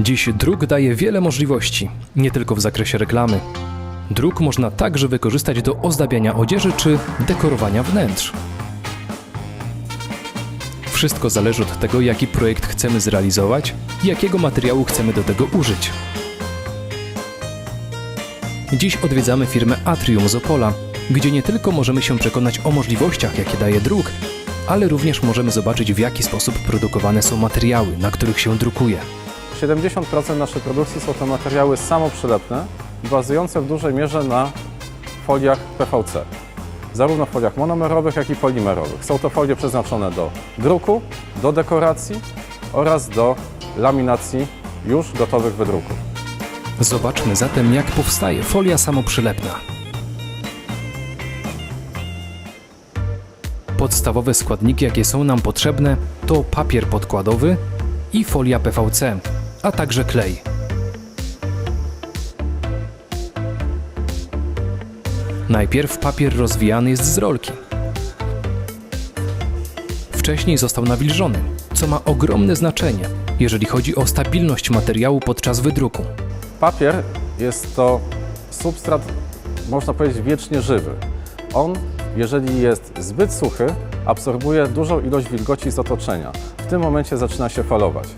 Dziś druk daje wiele możliwości, nie tylko w zakresie reklamy. Druk można także wykorzystać do ozdabiania odzieży czy dekorowania wnętrz. Wszystko zależy od tego, jaki projekt chcemy zrealizować i jakiego materiału chcemy do tego użyć. Dziś odwiedzamy firmę Atrium z Opola, gdzie nie tylko możemy się przekonać o możliwościach, jakie daje druk, ale również możemy zobaczyć, w jaki sposób produkowane są materiały, na których się drukuje. 70% naszej produkcji są to materiały samoprzylepne, bazujące w dużej mierze na foliach PVC. Zarówno foliach monomerowych, jak i polimerowych. Są to folie przeznaczone do druku, do dekoracji oraz do laminacji już gotowych wydruków. Zobaczmy zatem, jak powstaje folia samoprzylepna. Podstawowe składniki, jakie są nam potrzebne, to papier podkładowy i folia PVC, a także klej. Najpierw papier rozwijany jest z rolki. Wcześniej został nawilżony, co ma ogromne znaczenie, jeżeli chodzi o stabilność materiału podczas wydruku. Papier jest to substrat, można powiedzieć, wiecznie żywy. On, jeżeli jest zbyt suchy, absorbuje dużą ilość wilgoci z otoczenia. W tym momencie zaczyna się falować.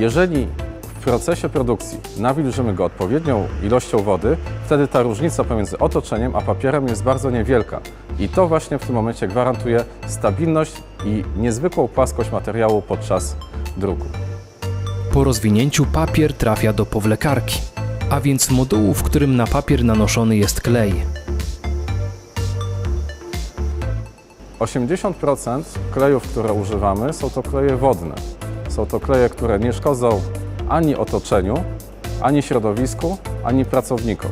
Jeżeli w procesie produkcji nawilżymy go odpowiednią ilością wody, wtedy ta różnica pomiędzy otoczeniem a papierem jest bardzo niewielka. I to właśnie w tym momencie gwarantuje stabilność i niezwykłą płaskość materiału podczas druku. Po rozwinięciu papier trafia do powlekarki, a więc modułu, w którym na papier nanoszony jest klej. 80% klejów, które używamy, są to kleje wodne. Są to kleje, które nie szkodzą ani otoczeniu, ani środowisku, ani pracownikom.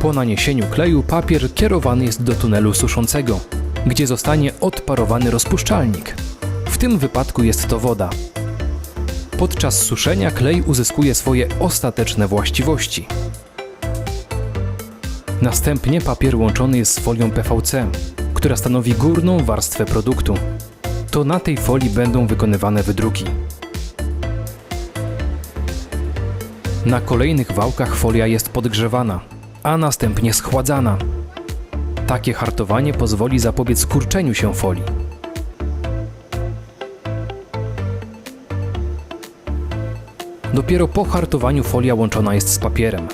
Po naniesieniu kleju papier kierowany jest do tunelu suszącego, gdzie zostanie odparowany rozpuszczalnik. W tym wypadku jest to woda. Podczas suszenia klej uzyskuje swoje ostateczne właściwości. Następnie papier łączony jest z folią PVC, która stanowi górną warstwę produktu. To na tej folii będą wykonywane wydruki. Na kolejnych wałkach folia jest podgrzewana, a następnie schładzana. Takie hartowanie pozwoli zapobiec kurczeniu się folii. Dopiero po hartowaniu folia łączona jest z papierem.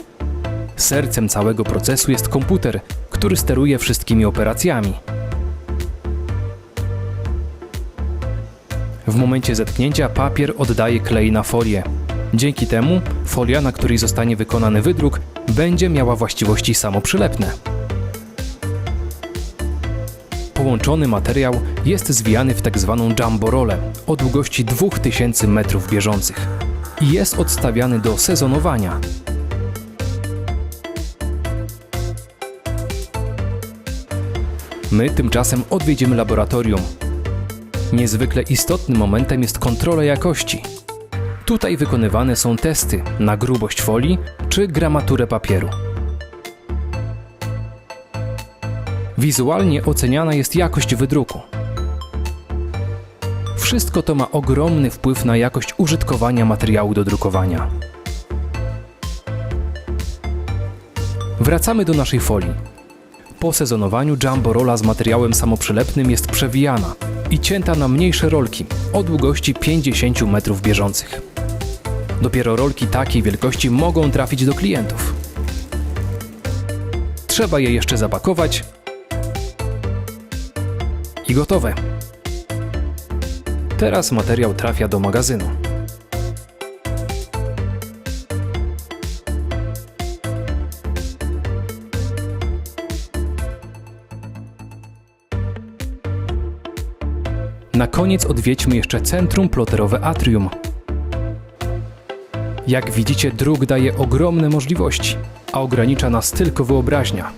Sercem całego procesu jest komputer, który steruje wszystkimi operacjami. W momencie zetknięcia papier oddaje klej na folię. Dzięki temu folia, na której zostanie wykonany wydruk, będzie miała właściwości samoprzylepne. Połączony materiał jest zwijany w tak zwaną jumbo rolę o długości 2000 metrów bieżących i jest odstawiany do sezonowania. My tymczasem odwiedzimy laboratorium. Niezwykle istotnym momentem jest kontrola jakości. Tutaj wykonywane są testy na grubość folii czy gramaturę papieru. Wizualnie oceniana jest jakość wydruku. Wszystko to ma ogromny wpływ na jakość użytkowania materiału do drukowania. Wracamy do naszej folii. Po sezonowaniu jumbo rola z materiałem samoprzylepnym jest przewijana i cięta na mniejsze rolki o długości 50 metrów bieżących. Dopiero rolki takiej wielkości mogą trafić do klientów. Trzeba je jeszcze zapakować i gotowe. Teraz materiał trafia do magazynu. Na koniec odwiedźmy jeszcze centrum ploterowe Atrium. Jak widzicie, druk daje ogromne możliwości, a ogranicza nas tylko wyobraźnia.